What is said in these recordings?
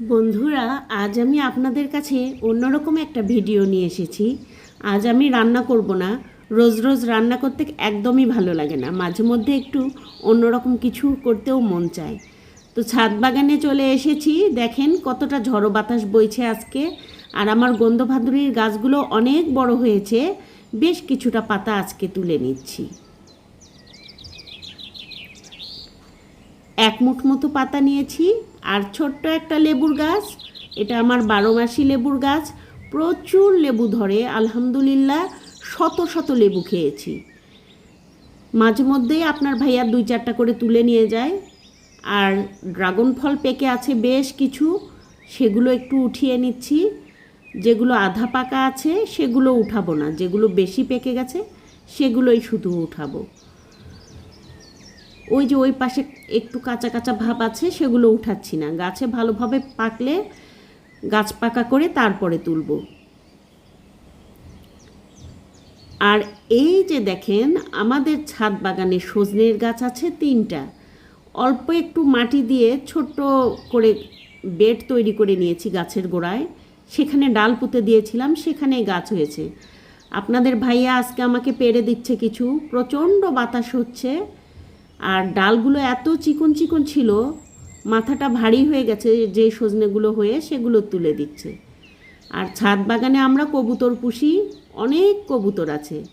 বন্ধুরা, আজ আমি আপনাদের কাছে অন্যরকম একটা ভিডিও নিয়ে এসেছি। আজ আমি রান্না করব না। রোজ রোজ রান্না করতে একদমই ভালো লাগে না। মাঝে মধ্যে একটু অন্যরকম কিছু করতেও মন চায়। তো ছাদ বাগানে চলে এসেছি। দেখেন কতটা ঝড়ো বাতাস বইছে আজকে। আর আমার গন্ধভাদুরির গাছগুলো অনেক বড় হয়েছে। বেশ কিছুটা পাতা আজকে তুলে নিচ্ছি। এক মুঠ মতো পাতা নিয়েছি। আর ছোট্ট একটা লেবুর গাছ, এটা আমার বারো মাসি লেবুর গাছ, প্রচুর লেবু ধরে, আলহামদুলিল্লাহ, শত শত লেবু খেয়েছি। মাঝে মধ্যেই আপনার ভাইয়া দুই চারটা করে তুলে নিয়ে যায়, আর ড্রাগন ফল পেকে আছে বেশ কিছু, সেগুলো একটু উঠিয়ে নিচ্ছি। যেগুলো আধা পাকা আছে, সেগুলো উঠাবো না, যেগুলো বেশি পেকে গেছে, সেগুলোই শুধু উঠাবো। ওই যে ওই পাশে একটু কাঁচা কাঁচা ভাব আছে, সেগুলো উঠাচ্ছি না। গাছে ভালোভাবে পাকলে গাছ পাকা করে তারপরে তুলব। আর এই যে দেখেন, আমাদের ছাদ বাগানে সজনের গাছ আছে তিনটা। অল্প একটু মাটি দিয়ে ছোট্ট করে বেড তৈরি করে নিয়েছি গাছের গোড়ায়। সেখানে ডাল পুঁতে দিয়েছিলাম, সেখানেই গাছ হয়েছে। আপনাদের ভাইয়া আজকে আমাকে পেরে দিচ্ছে কিছু। প্রচণ্ড বাতাস হচ্ছে। আর ডালগুলো এত চিকন চিকন ছিল, মাথাটা ভারী হয়ে গেছে, যে সজনেগুলো হয়ে সেগুলো তুলে দিচ্ছে। আর ছাদ বাগানে আমরা কবুতর পুষি, অনেক কবুতর আছে।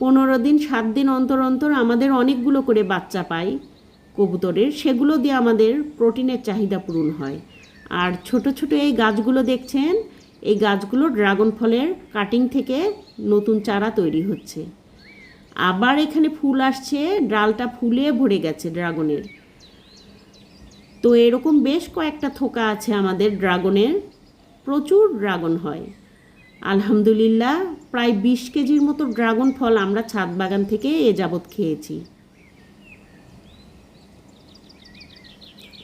পনেরো দিন, সাত দিন অন্তর অন্তর আমাদের অনেকগুলো করে বাচ্চা পাই কবুতরের, সেগুলো দিয়ে আমাদের প্রোটিনের চাহিদা পূরণ হয়। আর ছোট ছোট এই গাছগুলো দেখছেন, এই গাছগুলো ড্রাগন ফলের কাটিং থেকে নতুন চারা তৈরি হচ্ছে। আবার এখানে ফুল আসছে, ডালটা ফুলে ভরে গেছে ড্রাগনের। তো এরকম বেশ কয়েকটা থোকা আছে আমাদের ড্রাগনের, প্রচুর ড্রাগন হয়। আলহামদুলিল্লাহ, প্রায় বিশ কেজির মতো ড্রাগন ফল আমরা ছাদ বাগান থেকে এ যাবৎ খেয়েছি।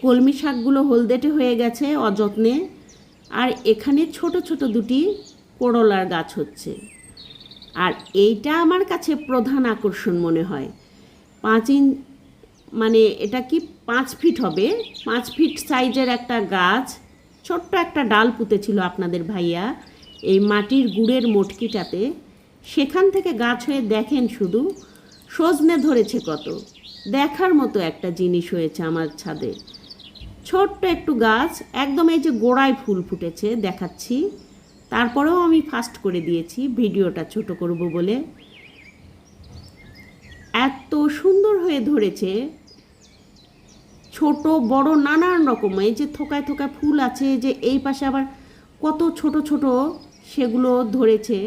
কলমি শাকগুলো হলদেটে হয়ে গেছে অযত্নে, আর এখানে ছোট ছোট দুটি করলার গাছ হচ্ছে। আর এইটা আমার কাছে প্রধান আকর্ষণ মনে হয়। পাঁচ ইন মানে এটা কি পাঁচ ফিট হবে? পাঁচ ফিট সাইজের একটা গাছ, ছোট্ট একটা ডাল পুঁতেছিল আপনাদের ভাইয়া এই মাটির গুড়ের মটকিটাতে। সেখান থেকে গাছ হয়ে দেখেন শুধু, সজনে ধরেছে কত। দেখার মতো একটা জিনিস হয়েছে আমার ছাদে। ছোট্ট একটু গাছ, একদম এই যে গোড়ায় ফুল ফুটেছে, দেখাচ্ছি। তারপরেও আমি ফাস্ট করে দিয়েছি, ভিডিওটা ছোট করব বলে। এত সুন্দর হয়ে ধরেছে। ছোট, বড়, নানান রকম। এই যে থোকায় থোকায় ফুল আছে যে এই পাশে আবার কত ছোট ছোট সেগুলো ধরেছে।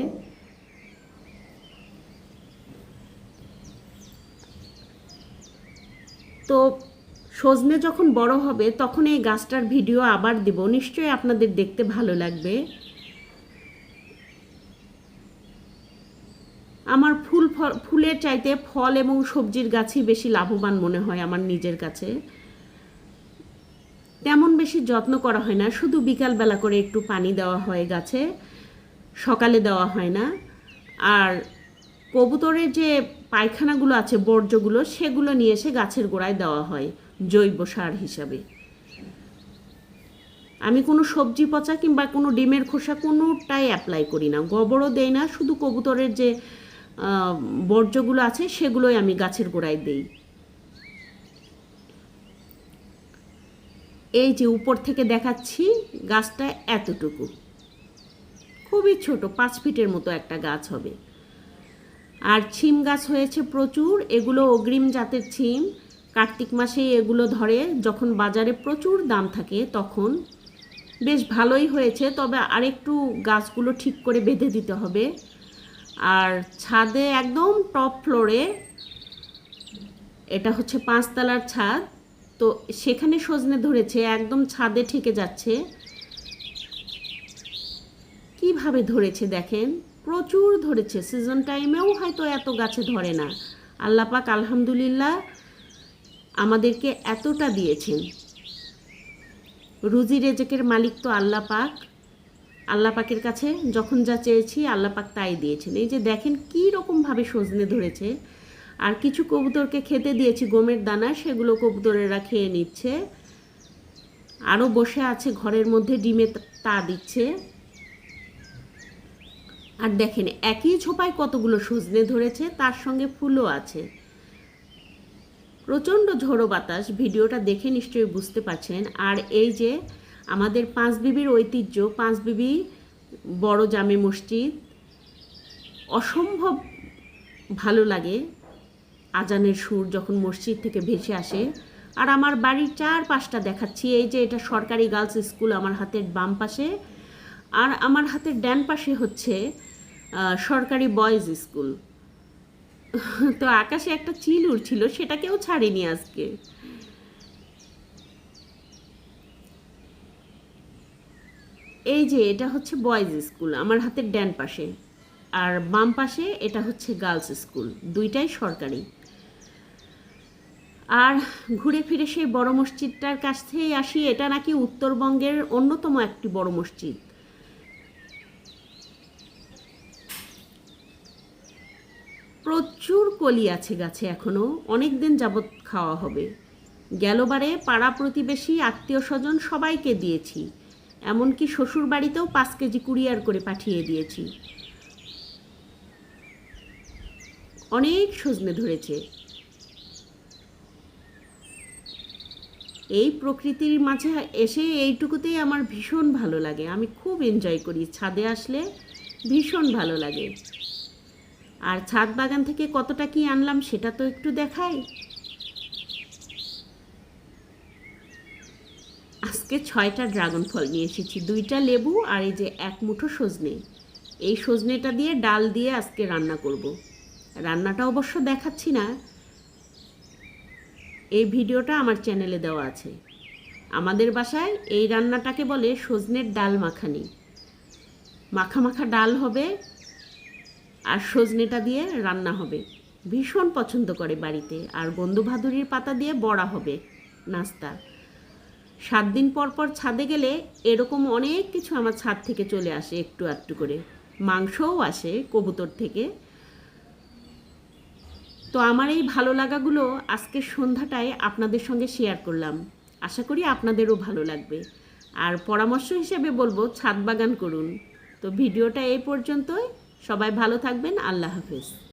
তো সজনে যখন বড় হবে, তখন এই গাছটার ভিডিও আবার দিব। নিশ্চয়ই আপনাদের দেখতে ভালো লাগবে। আমার ফুল ফল, ফুলের চাইতে ফল এবং সবজির গাছই বেশি লাভবান মনে হয় আমার নিজের কাছে। তেমন বেশি যত্ন করা হয় না, শুধু বিকালবেলা করে একটু পানি দেওয়া হয় গাছে, সকালে দেওয়া হয় না। আর কবুতরের যে পায়খানাগুলো আছে, বর্জ্যগুলো, সেগুলো নিয়ে এসে গাছের গোড়ায় দেওয়া হয়, জৈব সার হিসাবে। আমি কোনো সবজি পচা কিংবা কোনো ডিমের খোসা কোনোটাই অ্যাপ্লাই করি না। গোবরও দেই না, শুধু কবুতরের যে বর্জ্যগুলো আছে, সেগুলোই আমি গাছের গোড়ায় দেই। এই যে উপর থেকে দেখাচ্ছি গাছটা এতটুকু। খুবই ছোট, পাঁচ ফিটের মতো একটা গাছ হবে। আর ছিম গাছ হয়েছে প্রচুর, এগুলো অগ্রিম জাতের ছিম। কার্তিক মাসেই এগুলো ধরে, যখন বাজারে প্রচুর দাম থাকে তখন। বেশ ভালোই হয়েছে, তবে আরেকটু গাছগুলো ঠিক করে বেঁধে দিতে হবে। আর ছাদে একদম টপ ফ্লোরে এটা হচ্ছে পাঁচতলার ছাদ। তো সেখানে সজনে ধরেছে, একদম ছাদে ঠেকে যাচ্ছে। কীভাবে ধরেছে দেখেন? প্রচুর ধরেছে। সিজন টাইমেও হয়তো এত গাছে ধরে না। আল্লাপাক আলহামদুলিল্লাহ আমাদেরকে এতটা দিয়েছেন। রুজি রেজেকের মালিক তো আল্লাহ পাক। আল্লাহ পাকের কাছে যখন যা চেয়েছি আল্লাহ পাক তাই দিয়েছেন। এই যে দেখেন কী রকমভাবে সজনে ধরেছে। আর কিছু কবুতরকে খেতে দিয়েছি, গমের দানা, সেগুলো কবুতরেরা খেয়ে নিচ্ছে। আরও বসে আছে ঘরের মধ্যে, ডিমে তা দিচ্ছে। আর দেখেন, একই ছোপায় কতগুলো সজনে ধরেছে, তার সঙ্গে ফুলও আছে। প্রচণ্ড ঝোড়ো বাতাস, ভিডিওটা দেখে নিশ্চয়ই বুঝতে পারছেন। আর এই যে আমাদের পাঁচ বিবির ঐতিহ্য, পাঁচ বিবি বড় জামে মসজিদ। অসম্ভব ভালো লাগে আজানের সুর যখন মসজিদ থেকে ভেসে আসে। আর আমার বাড়ির চার পাশটা দেখাচ্ছি, এই যে এটা সরকারি গার্লস স্কুল আমার হাতের বাম পাশে। আর আমার হাতের ডান পাশে হচ্ছে সরকারি বয়েজ স্কুল। তো আকাশে একটা চিল উড়ছিল সেটাকেও ছাড়েনি আজকে। এই যে, এটা হচ্ছে বয়েজ স্কুল আমার হাতের ড্যান পাশে। আর বাম পাশে এটা হচ্ছে গার্লস স্কুল দুইটাই সরকারি। আর ঘুরে ফিরে সেই বড় মসজিদটার কাছ থেকেই আসি, এটা নাকি উত্তরবঙ্গের অন্যতম একটি বড় মসজিদ। প্রচুর কলি আছে গাছে এখনও, অনেক দিন যাবৎ খাওয়া হবে। গেলবারে পাড়া প্রতিবেশী, আত্মীয় স্বজন সবাইকে দিয়েছি। এমনকি শ্বশুর বাড়িতেও পাঁচ কেজি কুরিয়ার করে পাঠিয়ে দিয়েছি। অনেক সজনে ধরেছে। এই প্রকৃতির মাঝে এসে এইটুকুতেই আমার ভীষণ ভালো লাগে। আমি খুব এনজয় করি। ছাদে আসলে ভীষণ ভালো লাগে। আর ছাদ বাগান থেকে কতটা কি আনলাম সেটা তো একটু দেখাই। আজকে ছয়টা ড্রাগন ফল নিয়ে এসেছি। দুইটা লেবু আর এই যে এক মুঠো সজনে। এই সজনেটা দিয়ে ডাল দিয়ে আজকে রান্না করব। রান্নাটা অবশ্য দেখাচ্ছি না। এই ভিডিওটা আমার চ্যানেলে দেওয়া আছে। আমাদের বাসায় এই রান্নাটাকে বলে সজনের ডাল মাখানি। মাখা মাখা ডাল হবে আর সজনেটা দিয়ে রান্না হবে। ভীষণ পছন্দ করে বাড়িতে। আর বন্ধু ভাদুরির পাতা দিয়ে বড়া হবে। নাস্তা। সাত দিন পর পর ছাদে গেলে এরকম অনেক কিছু আমার ছাদ থেকে চলে আসে একটু একটু করে। মাংসও আসে কবুতর থেকে। তো আমার এই ভালো লাগাগুলো আজকের সন্ধ্যাটায় আপনাদের সঙ্গে শেয়ার করলাম। আশা করি আপনাদেরও ভালো লাগবে। আর পরামর্শ হিসেবে বলব, ছাদ বাগান করুন। তো ভিডিওটা এই পর্যন্তই। সবাই ভালো থাকবেন। আল্লাহ হাফেজ।